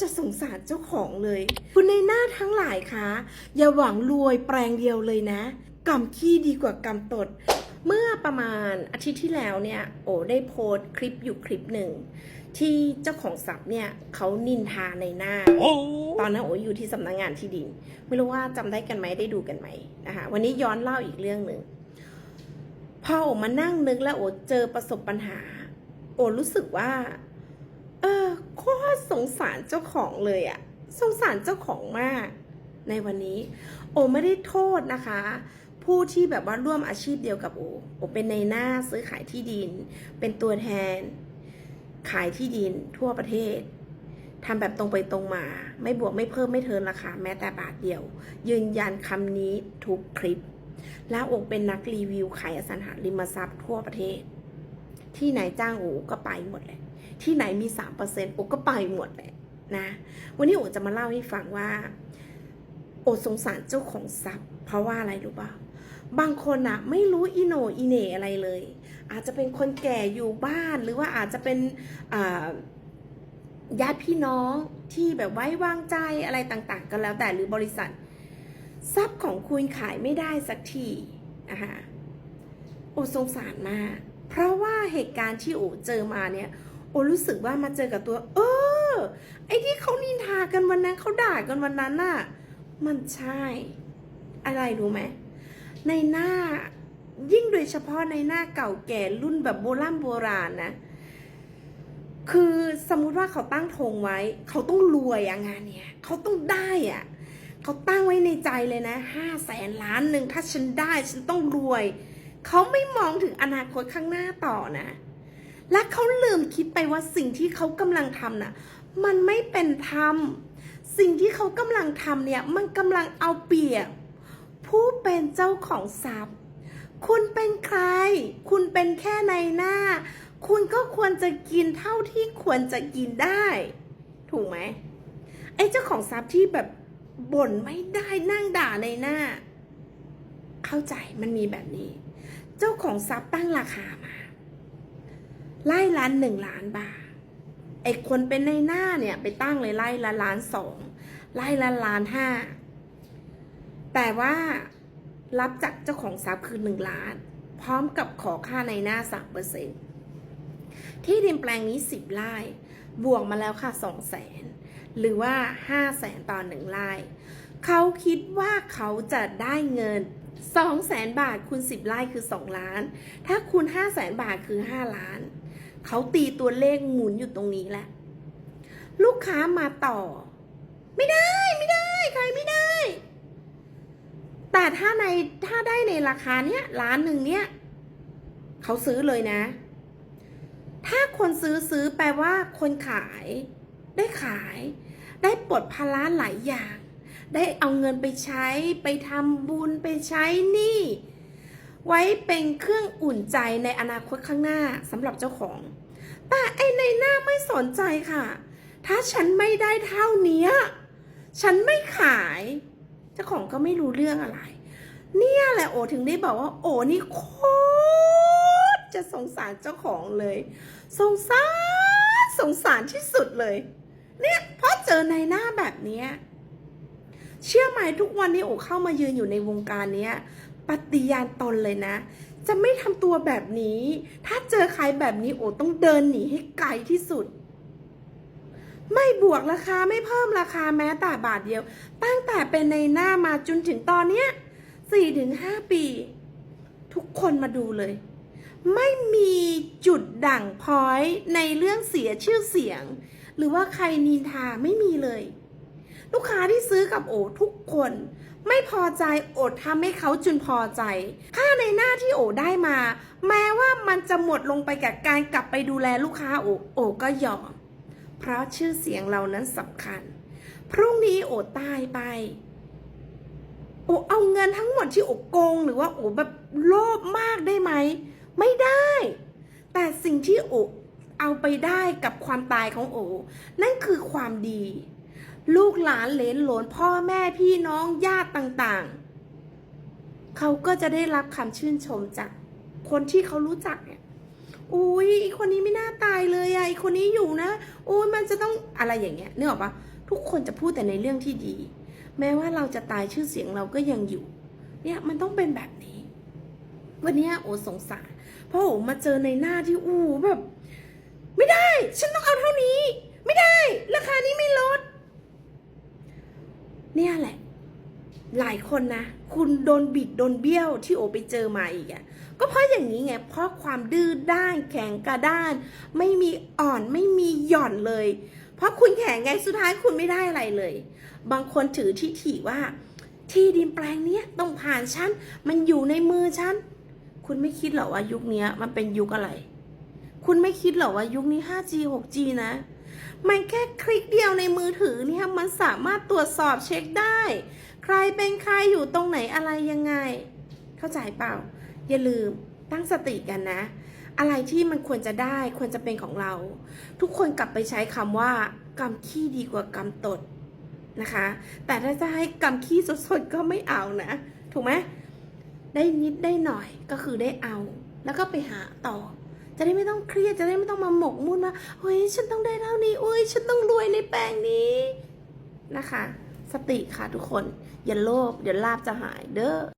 จะสงสารเจ้าของเลย คุณในหน้าทั้งหลายคะอย่าหวังรวยแปลงเดียวเลยนะกำขี้ดีกว่ากำตด เมื่อประมาณอาทิตย์ที่แล้วเนี่ย โอ้ได้โพสต์คลิปอยู่คลิปหนึ่ง ที่เจ้าของทรัพย์เนี่ยเขานินทาในหน้า ตอนนั้นโอ้อยู่ที่สำนักงงานที่ดิน ไม่รู้ว่าจำได้กันไหมได้ดูกันไหมนะคะวันนี้ย้อนเล่าอีกเรื่องหนึ่งพอโอมานั่งนึกแล้วโอเจอประสบปัญหา โอรู้สึกว่าเออโคตร สงสารเจ้าของเลยอะสงสารเจ้าของมาก ในวันนี้ โอไม่ได้โทษนะคะ ผู้ที่แบบว่าร่วมอาชีพเดียวกับโอโอเป็นในหน้าซื้อขายที่ดิน เป็นตัวแทน ขายที่ดินทั่วประเทศทำแบบตรงไปตรงมา ไม่บวกไม่เพิ่มไม่เทินราคาแม้แต่บาทเดียว ยืนยันคำนี้ทุกคลิป แล้วโอเป็นนักรีวิวขายอสังหาริมทรัพย์ทั่วประเทศ ที่ไหนจ้างโอก็ไปหมดเลย ที่ไหนมีสามเปอร์เซ็นต์โอก็ไปหมดเลยนะ วันนี้โอจะมาเล่าให้ฟังว่า โอสงสารเจ้าของทรัพย์ เพราะว่าอะไรรู้ป่ะบางคนอะไม่รู้อีโนอีเน่อะไรเลย อาจจะเป็นคนแก่อยู่บ้านหรือว่าอาจจะเป็นญาติพี่น้องที่แบบไว้วางใจอะไรต่างๆ ก็แล้วแต่หรือบริษัท ทรัพย์ของคุณขายไม่ได้สักทีนะคะโอสงสารมาก เพราะว่าเหตุการณ์ที่โอเจอมาเนี่ย โอรู้สึกว่ามาเจอกับตัว เออ ไอ้ที่เขานินทากันวันนั้นเขาด่ากันวันนั้นน่ะ มันใช่ อะไรรู้ไหม ในหน้า ยิ่งโดยเฉพาะในหน้าเก่าแก่รุ่นแบบโบราณโบราณนะ คือสมมุติว่าเขาตั้งธงไว้ เขาต้องรวยอะงานเนี้ยเขาต้องได้อะเขาตั้งไว้ในใจเลยนะห้าแสนล้านหนึ่งถ้าฉันได้ฉันต้องรวย เขาไม่มองถึงอนาคตข้างหน้าต่อนะ และเขาลืมคิดไปว่าสิ่งที่เขากำลังทำน่ะ มันไม่เป็นธรรม สิ่งที่เขากำลังทำเนี่ย มันกำลังเอาเปรียบ ผู้เป็นเจ้าของทรัพย์ คุณเป็นใคร คุณเป็นแค่ในหน้า คุณก็ควรจะกินเท่าที่ควรจะกินได้ ถูกไหม ไอ้เจ้าของทรัพย์ที่แบบบ่นไม่ได้นั่งด่าในหน้า เข้าใจมันมีแบบนี้ เจ้าของทรัพย์ตั้งราคามา ไล่ล้านหนึ่งล้านบาทไอ้คนเป็นในหน้าเนี่ยไปตั้งเลยไล่ละล้านสองไล่ละล้านห้าแต่ว่ารับจากเจ้าของทรัพย์คือหนึ่งล้าน พร้อมกับขอค่าในหน้าสามเปอร์เซ็นที่ดินแปลงนี้สิบไร่บวกมาแล้วค่ะสองแสนหรือว่าห้าแสนต่อหนึ่งไร่เขาคิดว่าเขาจะได้เงินสองแสนบาทคูณสิบไร่คือสองล้าน ถ้าคูณห้าแสนบาทคือห้าล้าน เขาตีตัวเลขหมุนอยู่ตรงนี้แหละลูกค้ามาต่อ ไม่ได้ไม่ได้ใครไม่ได้ แต่ถ้าในถ้าได้ในราคาเนี้ยล้านหนึ่งเนี้ยเขาซื้อเลยนะ ถ้าคนซื้อซื้อแปลว่าคนขาย ได้ขาย ได้ปลดภาระหลายอย่าง ได้เอาเงินไปใช้ไปทำบุญไปใช้หนี้ ไว้เป็นเครื่องอุ่นใจในอนาคตข้างหน้าสำหรับเจ้าของ แต่ไอในหน้าไม่สนใจค่ะ ถ้าฉันไม่ได้เท่านี้ฉันไม่ขาย เจ้าของก็ไม่รู้เรื่องอะไร เนี่ยแหละโอถึงได้บอกว่าโอนี่โคตรจะสงสารเจ้าของเลย สงสารสงสารที่สุดเลย เนี่ยเพราะเจอในหน้าแบบนี้เชื่อไหมทุกวันนี้โอเข้ามายืนอยู่ในวงการเนี้ย ปฏิญาณตนเลยนะ จะไม่ทำตัวแบบนี้ ถ้าเจอใครแบบนี้โอ้ต้องเดินหนีให้ไกลที่สุด ไม่บวกราคาไม่เพิ่มราคาแม้แต่บาทเดียว ตั้งแต่เป็นในหน้ามาจนถึงตอนเนี้ยสี่ถึงห้าปี ทุกคนมาดูเลย ไม่มีจุดด่างพ้อยในเรื่องเสียชื่อเสียง หรือว่าใครนินทาไม่มีเลย ลูกค้าที่ซื้อกับโอทุกคน ไม่พอใจโอทำให้เขาจุนพอใจ ค่าในหน้าที่โอได้มา แม้ว่ามันจะหมดลงไปกับการกลับไปดูแลลูกค้าโอโอก็ยอม เพราะชื่อเสียงเรานั้นสำคัญ พรุ่งนี้โอตายไปโอเอาเงินทั้งหมดที่โอโกง หรือว่าโอแบบโลภมากได้ไหม ไม่ได้ แต่สิ่งที่โอเอาไปได้กับความตายของโอ นั่นคือความดี ลูกหลานเหลนหลนพ่อแม่พี่น้องญาติต่างๆ เขาก็จะได้รับคำชื่นชมจากคนที่เขารู้จักเนี่ยอุ้ยอ้คนนี้ไม่น่าตายเลยอะไอคนนี้อยู่นะอุ้ยมันจะต้องอะไรอย่างเงี้ยนึกออกปะทุกคนจะพูดแต่ในเรื่องที่ดี แม้ว่าเราจะตายชื่อเสียงเราก็ยังอยู่ เนี่ยมันต้องเป็นแบบนี้ วันนี้โอสงสารเพราะโอมาเจอในหน้าที่อู้แบบ ไม่ได้ ฉันต้องเอาเท่านี้ ไม่ได้ ราคานี้ไม่ลด เนี่ยแหละ หลายคนนะ คุณโดนบิดโดนเบี้ยวที่โอไปเจอมาอีกอะก็เพราะอย่างนี้ไง เพราะความดื้อด้านแข็งกระด้าน ไม่มีอ่อนไม่มีหย่อนเลย เพราะคุณแข็งไงสุดท้ายคุณไม่ได้อะไรเลย บางคนถือที่ถีว่า ที่ดินแปลงเนี้ยต้องผ่านฉัน มันอยู่ในมือฉัน คุณไม่คิดหรอว่ายุคนี้มันเป็นยุคอะไร คุณไม่คิดหรอว่ายุคนี้ 5G 6G นะ มันแค่คลิกเดียวในมือถือเนี่ยมันสามารถตรวจสอบเช็คได้ ใครเป็นใครอยู่ตรงไหนอะไรยังไง เข้าใจเปล่า อย่าลืมตั้งสติกันนะ อะไรที่มันควรจะได้ควรจะเป็นของเรา ทุกคนกลับไปใช้คำว่ากรรมขี้ดีกว่ากรรมตดนะคะ แต่ถ้าจะให้กรรมขี้สดๆก็ไม่เอานะ ถูกไหมได้นิดได้หน่อยก็คือได้เอา แล้วก็ไปหาต่อ จะได้ไม่ต้องเครียดจะได้ไม่ต้องมาหมกมุ่นว่าเฮ้ยฉันต้องได้เท่านี้อุ้ยฉันต้องรวยในแปลงนี้นะคะ สติค่ะทุกคน อย่าโลภเดี๋ยวลาบจะหายเด้อ